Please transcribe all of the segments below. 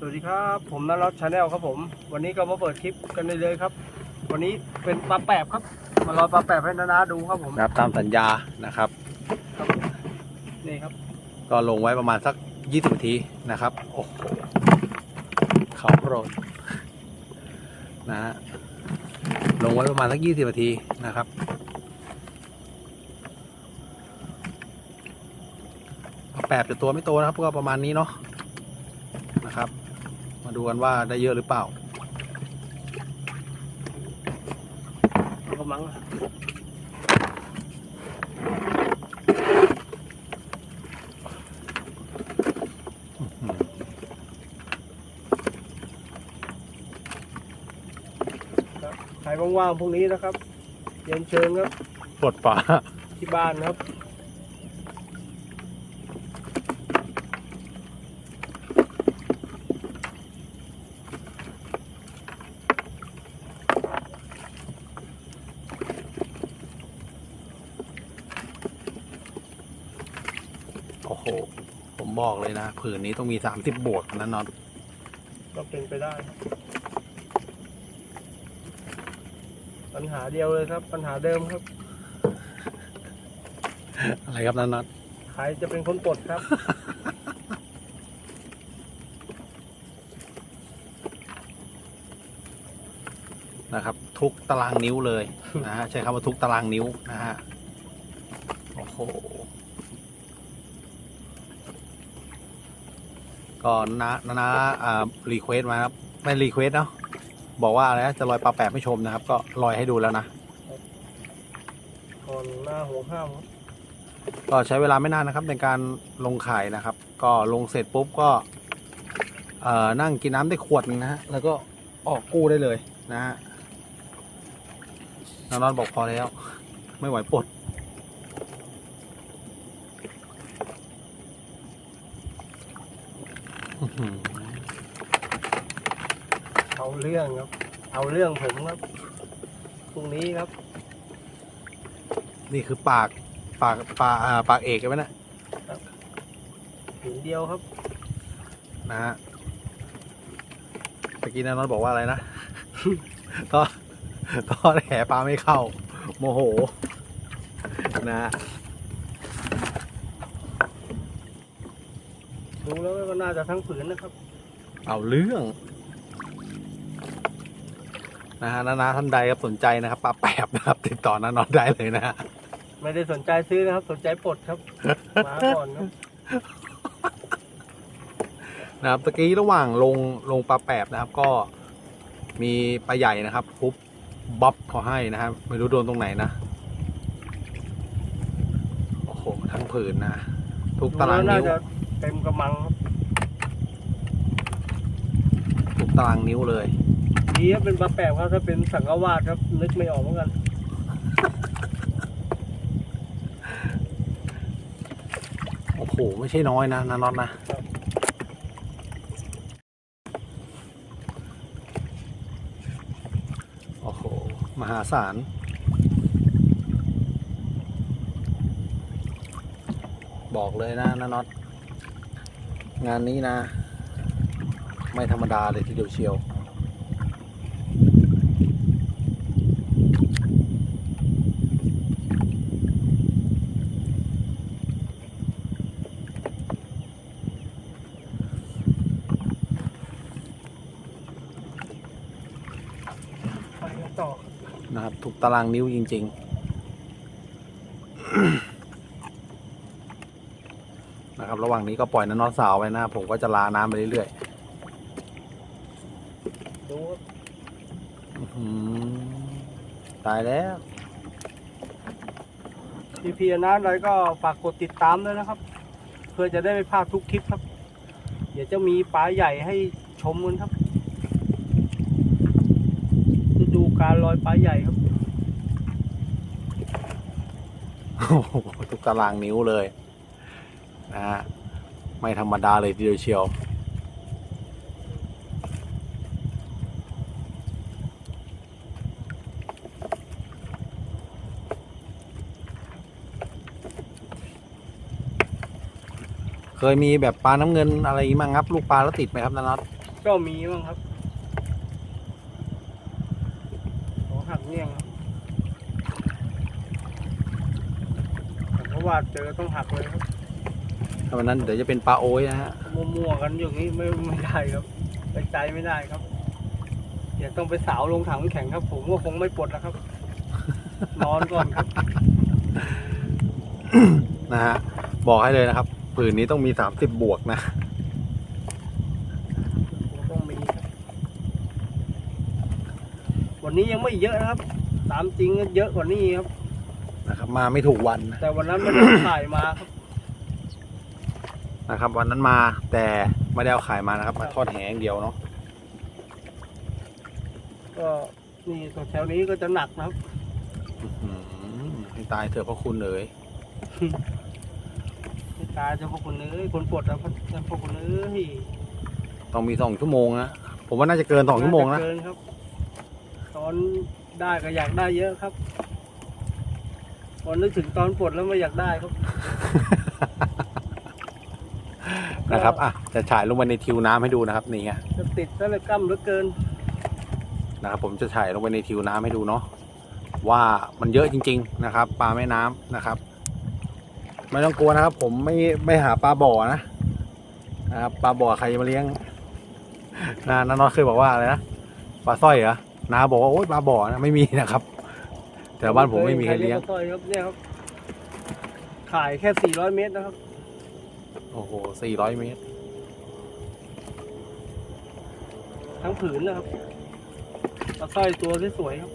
สวัสดีครับ ผมนรัตชาแนลครับผม วันนี้ก็มาเปิดคลิปกันเลยๆครับ วันนี้เป็นปลาแปบครับ มารอปลาแปบให้นานาดูครับผมนะครับตามสัญญานะครับครับนี่ครับ ก็ลงไว้ประมาณสัก 20นาทีนะครับ โอ้โหเขาโปรดนะฮะลงไว้ประมาณสัก 20นาทีนะครับแปดแต่ตัวไม่โตนะครับก็ประมาณนี้เนาะนะครับ มาดูกันว่าได้เยอะหรือเปล่ากำลังใครว่างๆพรุ่งนี้นะครับเรียนเชิญครับปลดปลาที่บ้านครับ โอ้โห ผมบอกเลยนะ ผืนนี้ต้องมี30บวกนะน็อตก็เป็นไปได้ครับปัญหาเดียวเลยครับ ปัญหาเดิมครับ อะไรครับนะน็อตใครจะเป็นคนปลดครับ นะครับ ทุกตารางนิ้วเลยนะฮะใช้คำว่าทุกตารางนิ้วนะฮะโอ้โห ก็นะนะนะอ่ารีเควสมาครับไม่รีเควสเนาะบอกว่าอะไรนะจะลอยปลาแปบไม่ชมนะครับ ก็ลอยให้ดูแล้วนะก่อนหน้าหัวข้ามครับก็ใช้เวลาไม่นานนะครับในการลงไข่นะครับ ก็ลงเสร็จปุ๊บก็เอ่อนั่งกินน้ำได้ขวดหนึงนะฮะแล้วก็ออกกู้ได้เลยนะฮะน้องนอนบอกพอแล้ว ไม่ไหวปลดอื้อหือ เอาเรื่องครับ เอาเรื่องผมครับพรุ่งนี้ครับ นี่คือปากปากปากอ่าปากเอกใช่ไหมนะหินเดียวครับนะฮะเมื่อกี้น้องนอนบอกว่าอะไรนะก็ก็แหปลาไม่เข้า โมโห นะฮะดูแล้วก็น่าจะทั้งผืนนะครับ เอาเรื่อง นะฮะนานาท่านใดครับสนใจนะครับปลาแปบนะครับ ติดต่อน้านอนได้เลยนะฮะไม่ได้สนใจซื้อนะครับ สนใจปลดครับมาก่อนครับนะครับตะกี้ระหว่างลงลงปลาแปบนะครับ ก็มีปลาใหญ่นะครับปุ๊บบ๊อบเขาให้นะครับไม่รู้โดนตรงไหนนะโอ้โหทั้งผืนนะทุกดูตารางแล้วน่านิ้วจะเต็มกำมังครับทุกตารางนิ้วเลย ดีครับเป็นปลาแปบครับถ้าเป็นสังกวาดครับนึกไม่ออกเหมือนกันโอ้โห ไม่ใช่น้อยนะนาน็อตนะโอ้โห มหาศาลบอกเลยนะนาน็อตงานนี้นะ ไม่ธรรมดาเลยทีเดียวเชียว ต่อนะครับถูกตารางนิ้วจริง ๆ นะครับ ระหว่างนี้ก็ปล่อยน้ำนอนสาวไว้นะ ผมก็จะลาน้ำไปเรื่อยดูครับๆอื้อหือตายแล้วพี่พีนะอะไรก็ฝากกดติดตามด้วยนะครับ เพื่อจะได้ไม่พลาดทุกคลิปครับ เดี๋ยวจะมีปลาใหญ่ให้ชมกันครับฤดู การลอยปลาใหญ่ครับ โอ้โหทุกตารางนิ้วเลยนะฮะไม่ธรรมดาเลยทีเดียวเชียว เคยมีแบบปลาน้ำเงินอะไรอย่างงี้มางับ ลูกปลาแล้วติดไหมครับนาน็อตก็มีบ้างครับขอหักเงี้ยงครับแต่เพราะ ว่าเจอต้องหักเลยครับถ้าวันนั้นเดี๋ยวจะเป็นปลาโอ้ยนะฮะมั่วๆกันอย่างนี้ไม่ไม่ได้ครับไปใจไม่ได้ครับเดี๋ยวต้องไปสาวลงถังน้ำแข็งครับ ผมก็คงไม่ปลดแล้วครับ นอนก่อนครับ นะฮะบอกให้เลยนะครับผืนนี้ต้องมีสามสิบบวกนะต้องมีครับวันนี้ยังไม่เยอะนะครับ ตามจริงก็เยอะกว่านี้ครับ นะครับมาไม่ถูกวันนะแต่วันนั้นไม่ได้ถ่ายมาครับนะครับ วันนั้นมาแต่ไม่ได้เอาขายมานะครับ มาทอดแหอย่างเดียวเนาะก็นี่ตัวแถวนี้ก็จะหนักนะครับอื้อหือให้ตายเถอะพระคุณเลยไม่ตายเจะพวกคนเอ้ยคนปวดแล้วเจะพวกคนเอ้ยต้องมีสองชั่วโมงนะผมว่าน่าจะเกินสองชั่วโมงนะาจเกินครับ ตอนได้ก็อยากได้เยอะครับ พอนึกถึงตอนปวดแล้วไม่อยากได้ครับ นะครับอะจะฉายลงไปในทิวน้ำให้ดูนะครับนี่ไงจะติดซะเลยกล้ำเหลือเกินนะครับผมจะฉายลงไปในทิวน้ำให้ดูเนาะว่ามันเยอะจริง ๆ นะครับ ปลาแม่น้ำนะครับ ไม่ต้องกลัวนะครับ ผมไม่ไม่หาปลาบ่อนะนะครับปลาบ่อใครจะมาเลี้ยงนาน้าน้อยเคยบอกว่าอะไรนะปลาสร้อยเหรอนาบอกว่าโอ๊ยปลาบ่อนะไม่มีนะครับ แต่บ้านผมไม่มีใครเลี้ยงปาสร้อยครับเนี่ยครับ ขายแค่ 400 เมตรนะครับ โอ้โหสี่ร้อยเมตร ทั้งผืนนะครับปลาสร้อยตัวที่สวยครับ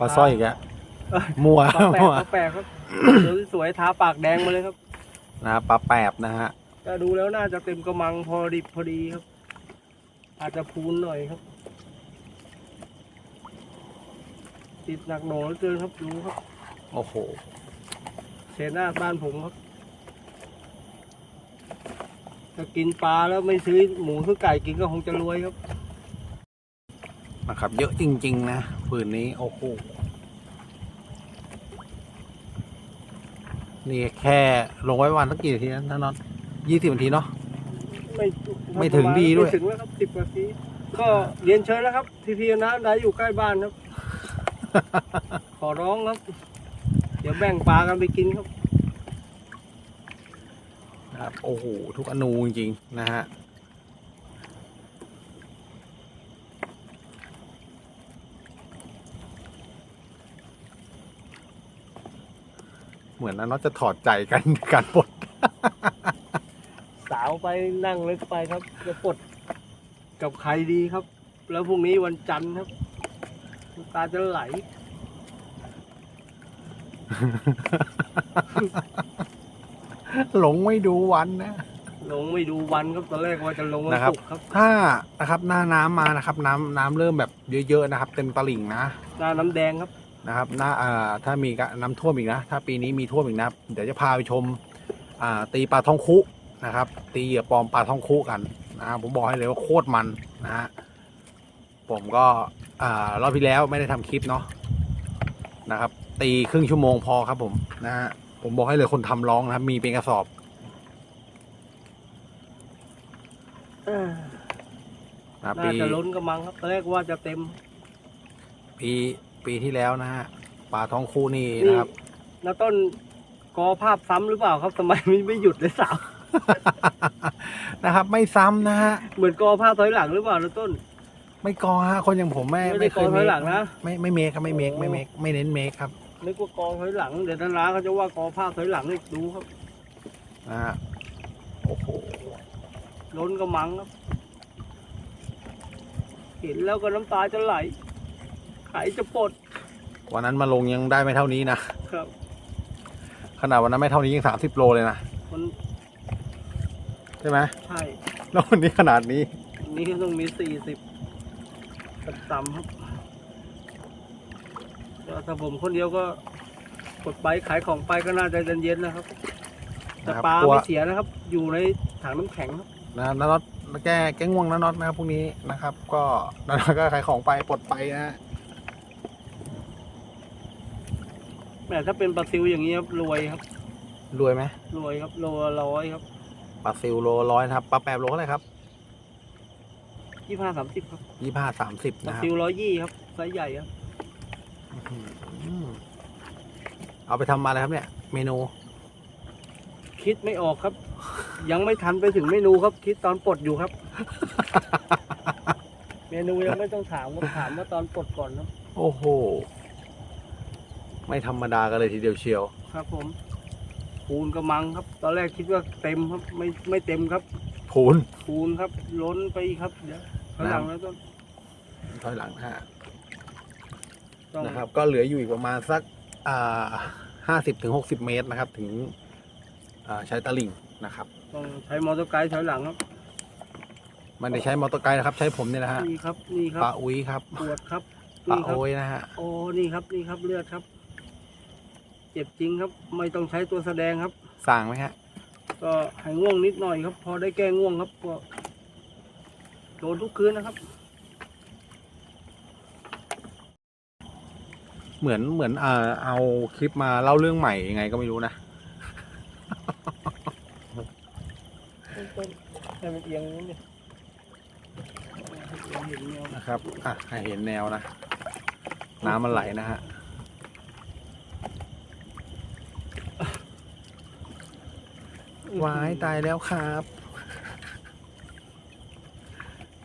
ปลาสร้อยอีกอะเอ้ย มั่วปลาแปลกมั่วปลาแปลกครับ ตัวที่สวยทาปากแดงมาเลยครับนะครับปลาแปบนะฮะ ก็ดูแล้วน่าจะเต็มกระมังพอดิบพอดีครับ อาจจะพูนหน่อยครับ ติดหนักหน่วงเหลือเกินครับดูครับโอ้โหเศษหน้าบ้านผมครับถ้ากินปลาแล้วไม่ซื้อหมูซื้อไก่กินก็คงจะรวยครับนะครับ เยอะจริง ๆ นะผืนนี้โอ้โหนี่แค่ลงไว้วันสักกี่นาทีนะน้าน็อตยี่สิบนาทีเนาะ ไม่ไม่ถึงดีด้วย ไม่ถึงแล้วครับสิบนาทีก็เรียนเชิญแล้วครับ ทีพีนะได้อยู่ใกล้บ้านครับ ขอร้องครับ เดี๋ยวแบ่งปลากันไปกินครับนะครับโอ้โหทุกอนูจริงๆนะฮะเหมือนน้าน็อตจะถอดใจกันการปลดสาวไปนั่งลึกไปครับจะปลดกับใครดีครับ แล้วพรุ่งนี้วันจันทร์ครับน้ำ ตาจะไหล หลงไม่ดูวันนะ ลงไม่ดูวันครับตอนแรกว่าจะลงวันนะครับ ศุกร์ครับ ถ้านะครับ หน้าน้ำมานะครับ น้ำน้ำเริ่มแบบเยอะๆนะครับ เต็มตลิ่งนะหน้าน้ำแดงครับ นะครับหน้าอ่าถ้ามีกะน้ำท่วมอีกนะ ถ้าปีนี้มีท่วมอีกนะ เดี๋ยวจะพาไปชมอ่าตีปลาท่องคุนะครับ ตีเหยื่อปลอมปลาท่องคุกันนะผมบอกให้เลยว่าโคตรมันนะฮะผมก็ อ่ารอบที่แล้วไม่ได้ทำคลิปเนาะนะครับ ตีครึ่งชั่วโมงพอครับผมนะฮะผมบอกให้เลยคนทำร้องนะครับ มีเป็นกระสอบนะน่าปีจะล้นกระมังครับตอนแรกว่าจะเต็ม ปีปีที่แล้วนะฮะปลาท้องคู่นี่นะครับน้าต้นกอภาพซ้ำหรือเปล่าครับทำไมไม่ไม่หยุดเลยสาวนะครับ ไม่ซ้ำนะฮะเหมือนกอภาพถอยหลังหรือเปล่าน้าต้น ไม่กอฮะคนอย่างผมไม่ไม่ได้เคกอยถเมอยคหลังนะ ไม่ไม่เมคครับไม่เมคไม่เมคไม่เน้นเมคครับนึกว่ากอถอยหลังเดี๋ยวทางร้านเขาจะว่ากอภาพถอยหลังให้ดูครับนะฮะโอ้โหล้นกระมังครับ เห็นแล้วก็น้ำตาจะไหลไขจะปลดวันนั้นมาลงยังได้ไม่เท่านี้นะครับ ขนาดวันนั้นไม่เท่านี้ยังสามสิบโลเลยนะมันใช่ไหมใช่แล้ววันนี้ขนาดนี้ นี่ต้องมีสี่สิบ ต่ำๆครับแล้วถ้าผมคนเดียวก็กดไปขายของไปก็น่าจะเย็นๆนะครับแต่นะครับปลาตัวไม่เสียนะครับ อยู่ในถังน้ำแข็งครับนะน้าน็อตแก้แก้ง่วงน้าน็อตนะครับพรุ่งนี้นะครับ ก็น้าน็อตก็ขายของไปปลดไปนะฮะแต่ถ้าเป็นปลาซิวอย่างนี้ครับรวยครับ รวยไหมรวยครับโลละร้อยครับปลาซิลโลร้อยนะครับปลาแปบโลเท่าไหร่ครับ ยี่ห้าสามสิบครับยี่ห้าสามสิบปลานะครับซิวร้อยยี่ครับไซส์ใหญ่ครับอืมเอาไปทำอะไรครับเนี่ย เมนู คิดไม่ออกครับ ยังไม่ทันไปถึงเมนูครับ คิดตอนปลดอยู่ครับ เมนูยังไม่ต้องถามครับถามว่าตอนปลดก่อนครับโอ้โห ไม่ธรรมดากันเลยทีเดียวเชียว ครับ ผมปูนกระมังครับ ตอนแรกคิดว่าเต็มครับ ไม่ไม่เต็มครับ พูนปูนครับ ล้นไปอีกครับเดี๋ยวข้างหลังแล้วต้นถอยหลังนะฮะต้องนะครับ ก็เหลืออยู่อีกประมาณสักอ่าห้าสิบถึงหกสิบเมตรนะครับ ถึงอ่าใช้ตะลิ่งนะครับ ต้องใช้มอเตอร์ไกด์ถอยหลังครับมันได้ใช้มอเตอร์ไกด์นะครับ ใช้ผมเนี่ยนะฮะนี่ครับนี่ครับปลาอุ้ยครับปวดครับปลานี่ครับโอ้ยนะฮะโอ้นี่ครับนี่ครับเลือดครับ เจ็บจริงครับ ไม่ต้องใช้ตัวแสดงครับ สั่งไหมฮะ ก็หายง่วงนิดหน่อยครับ พอได้แก้ง่วงครับก็โดนทุกคืนนะครับ เหมือนเหมือนเอ่อเอาคลิปมาเล่าเรื่องใหม่ยังไงก็ไม่รู้นะ ต้นให้มันเอียงนิดนึงให้เห็นแนวนะครับ อะให้เห็นแนวนะ น้ำมันไหลนะฮะ วายตายแล้วครับ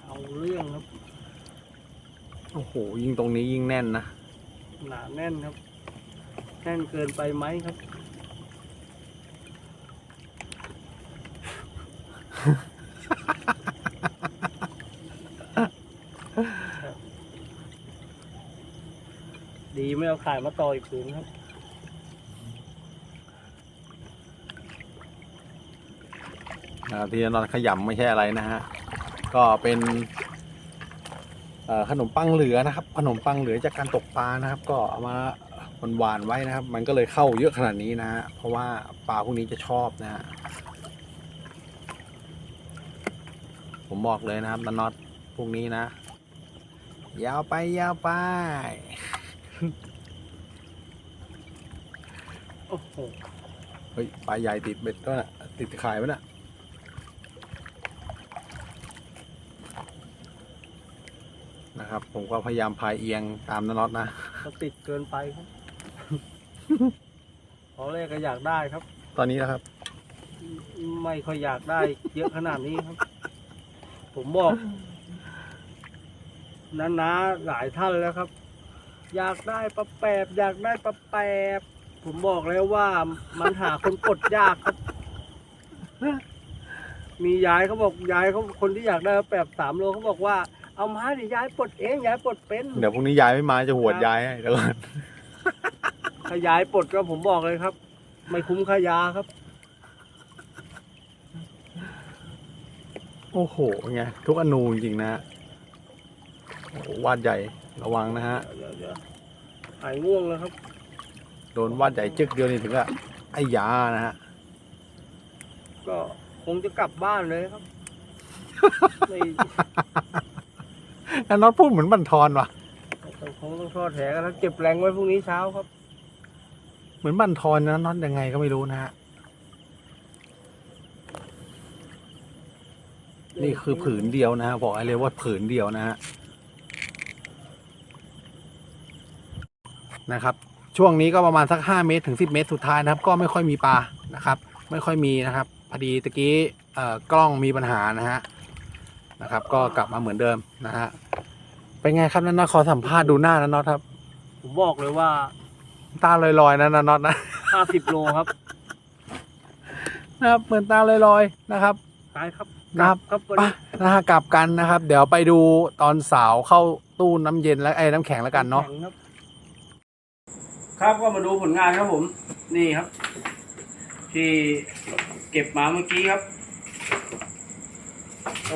เอาเรื่องครับ โอ้โห ยิงตรงนี้ยิงแน่นนะ หนาแน่นครับ แน่นเกินไปไหมครับ ดีไม่เอาขายมาต่ออีกผืนครับ นะครับ ที่นอนขยำไม่ใช่อะไรนะฮะก็เป็นเอ่อขนมปังเหลือนะครับ ขนมปังเหลือจากการตกปลานะครับ ก็เอามาหวานๆไว้นะครับ มันก็เลยเข้าเยอะขนาดนี้นะฮะเพราะว่าปลาพวกนี้จะชอบนะฮะผมบอกเลยนะครับนันน็อตพวกนี้นะ ยาวไปยาวไปโอ้โหเฮ้ยปลาใหญ่ติดเบ็ดก็น่ะติดขายไว้น่ะ นะครับ ผมก็พยายามพายเอียงตามนันน็อตนะเขาติดเกินไปครับตอนแรกก็อยากได้ครับ ตอนนี้นะครับ ไม่ค่อยอยากได้เยอะขนาดนี้ครับ ผมบอกนานาหลายท่านแล้วครับ อยากได้ปลาแปบ อยากได้ปลาแปบ ผมบอกแล้วว่ามันหาคนกดยากครับ มียายเขาบอกยายเขาคนที่อยากได้ปลาแปบสามโลเขาบอกว่า เอามาดิยายปลดเองยายปลดเป็นเดี๋ยวพรุ่งนี้ยายไม่มาจะหวดยายให้เดี๋ยวก่อนถ้ายายปลดก็ผมบอกเลยครับ ไม่คุ้มค่ายาครับ โอ้โหไงทุกอนูจริงๆนะฮะโอ้โหวาดใหญ่ระวังนะฮะ เดี๋ยวเดี๋ยวหายง่วงแล้วครับ โดนวาดใหญ่จึกเดียวนี่ถึงกับไอ้ยานะฮะ ก็คงจะกลับบ้านเลยครับ ไม่ นันน็อตพูดเหมือนบันทอนว่ะต้องคงต้องทอดแถกันแล้วเก็บแรงไว้พรุ่งนี้เช้าครับ เหมือนบันทอนนะน็อตยังไงก็ไม่รู้นะฮะ นี่คือผืนเดียวนะฮะบอกไอ้เลยว่าผืนเดียวนะฮะ นะครับ ช่วงนี้ก็ประมาณสักห้าเมตรถึงสิบเมตรสุดท้ายนะครับ ก็ไม่ค่อยมีปลานะครับ ไม่ค่อยมีนะครับ พอดีตะกี้เอ่อกล้องมีปัญหานะฮะ นะครับ ก็กลับมาเหมือนเดิมนะฮะ เป็นไงครับนันน็อตขอสัมภาษณ์ดูหน้านันน็อตครับ ผมบอกเลยว่าตาลอยๆนะนันน็อตนะ50โลครับนะครับเหมือนตาลอยๆนะครับ ตายครับครับ ครับวันไปนี้นะฮะกลับกันนะครับ เดี๋ยวไปดูตอนสาวเข้าตู้น้ำเย็นแล้วไอ้น้ำแข็งแล้วกันเนาะ แข็งครับ ครับก็มาดูผลงานครับผม นี่ครับ ที่เก็บมาเมื่อกี้ครับ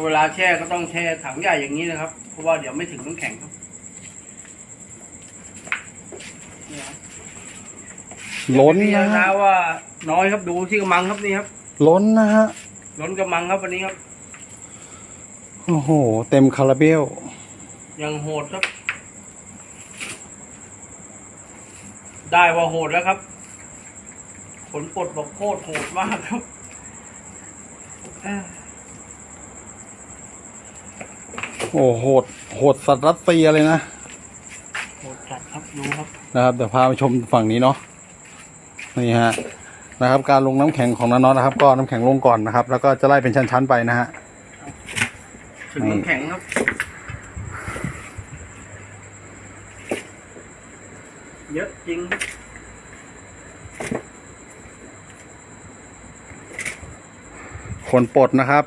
เวลาแช่ก็ต้องแช่ถังใหญ่อย่างนี้นะครับ เพราะว่าเดี๋ยวไม่ถึงน้ำแข็งครับนี่ครับล้นพี่นะนะฮะว่าน้อยครับดูที่กระมังครับนี่ครับ ล้นนะฮะ ล้นกระมังครับวันนี้ครับ โอ้โห เต็มคาราเบลยังโหดครับ ได้ว่าโหดแล้วครับ ผลปลดบอกโคตรโหดมากครับเอ้อ โอ้โหดโหดสัตว์รัสเซียเลยนะโหดจัดครับดูครับนะครับเดี๋ยวพาไปชมฝั่งนี้เนาะนี่ฮะนะครับ การลงน้ำแข็งของน้าน็อตนะครับ ก็น้ำแข็งลงก่อนนะครับ แล้วก็จะไล่เป็นชั้นๆไปนะฮะถึงน้ำแข็งครับเยอะจริงครับคนปลดนะครับ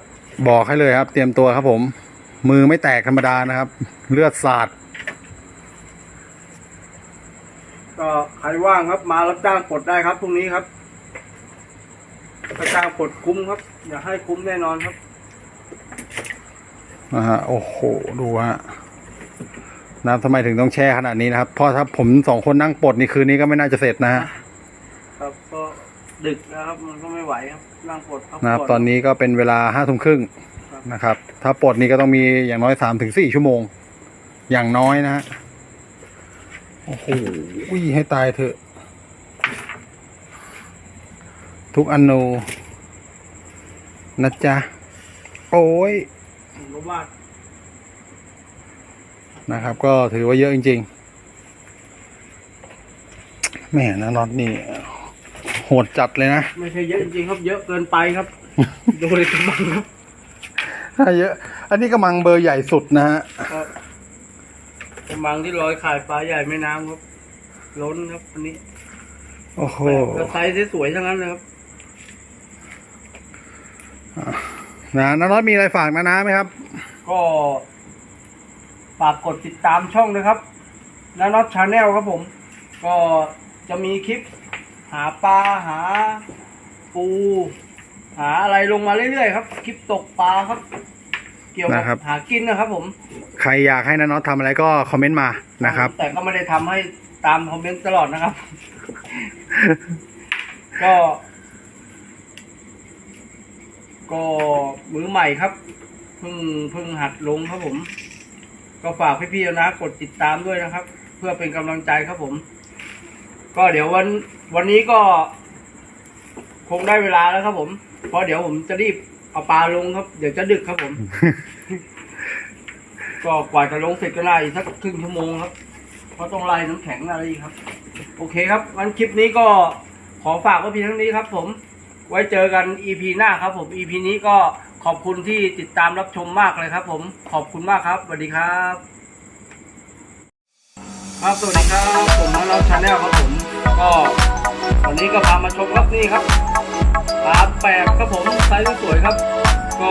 บอกให้เลยครับ เตรียมตัวครับผม มือไม่แตกธรรมดานะครับ เลือดสาด ก็ใครว่างครับมารับจ้างปลดได้ครับพรุ่งนี้ครับรับจ้างปลดคุ้มครับ อยากให้คุ้มแน่นอนครับนะฮะโอ้โห ดูฮะน้ำทำไมถึงต้องแช่ขนาดนี้นะครับ เพราะถ้าผมสองคนนั่งปลดนี่คืนนี้ก็ไม่น่าจะเสร็จนะฮะครับก็ดึกนะครับมันก็ไม่ไหวครับนั่งปลดพักนะครับผ่ตอนนี้ก็เป็นเวลาห้าทุ่มครึ่ง นะครับ ถ้าปลดนี่ก็ต้องมีอย่างน้อยสามถึงสี่ชั่วโมง อย่างน้อยนะฮะโอ้โหให้ตายเถอะ ทุกอนูนะจ๊ะ โอ้ยผมก็ว่านะครับ ก็ถือว่าเยอะจริงๆแหม่นะน็อตนี่ โหดจัดเลยนะ ไม่ใช่เยอะจริงๆครับ เยอะเกินไปครับ ดูเลยกำลังครับถ้า เยอะ อันนี้กำลังเบอร์ใหญ่สุดนะฮะก็กำลังที่ลอยขายปลาใหญ่แม่น้ำครับ ล้นครับอันนี้โอ้โหแล้วไซส์สวยๆทั้งนั้นเลยครับนะน้าน้อยมีอะไรฝากนะนะไหมครับ ก็ฝากกดติดตามช่องนะครับนาน็อตชาแนลครับผม ก็จะมีคลิป หาปลาหาปู หาอะไรลงมาเรื่อยๆครับคลิปตกปลาครับ เกี่ยวกับนะครับหากินนะครับ ผมใครอยากให้น้าน้อยทำอะไรก็คอมเมนต์มานะครับ แต่ก็ไม่ได้ทำให้ตามคอมเมนต์ตลอดนะครับ ก็ ก็มือใหม่ครับเพิ่งเพิ่งหัดลงครับผม ก็ฝากพี่ๆนะกดติดตามด้วยนะครับ เพื่อเป็นกำลังใจครับผม ก็เดี๋ยววันวันนี้ก็ คงได้เวลาแล้วครับผม เพราะเดี๋ยวผมจะรีบเอาปลาลงครับ เดี๋ยวจะดึกครับผม ก็กว่าจะลงเสร็จก็น่าอีกสักครึ่งชั่วโมงครับ เพราะต้องไล่น้ำแข็งอะไรอีกครับ โอเคครับงั้นคลิปนี้ก็ขอฝากไว้เพียงเท่านี้ครับผม ไว้เจอกัน EP หน้าครับผม EP นี้ก็ขอบคุณที่ติดตามรับชมมากเลยครับ ผมขอบคุณมากครับสวัสดีครับ ครับสวัสดีครับ ผมน้องเราชาแนลครับผม ก็วันนี้ก็พามาชมครับนี่ครับ สามแปดครับผมไซส์สวยครับ ก็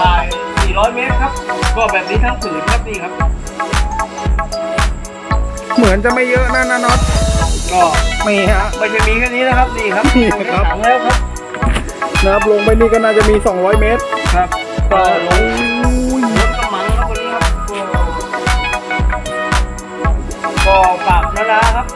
ลาย 400 เมตรครับ ก็แบบนี้ทั้งผืนครับนี่ครับ เหมือนจะไม่เยอะนะนะน็อตก็มีฮะไม่ใช่มีแค่นี้นะครับนี่ครับนี่ครับถังแล้วครับนะครับลงไปนี่ก็น่าจะมี 200 เมตรครับก็ลงรถก็ะมังครับวันนี้ครับก็ปรับแล้นะครับ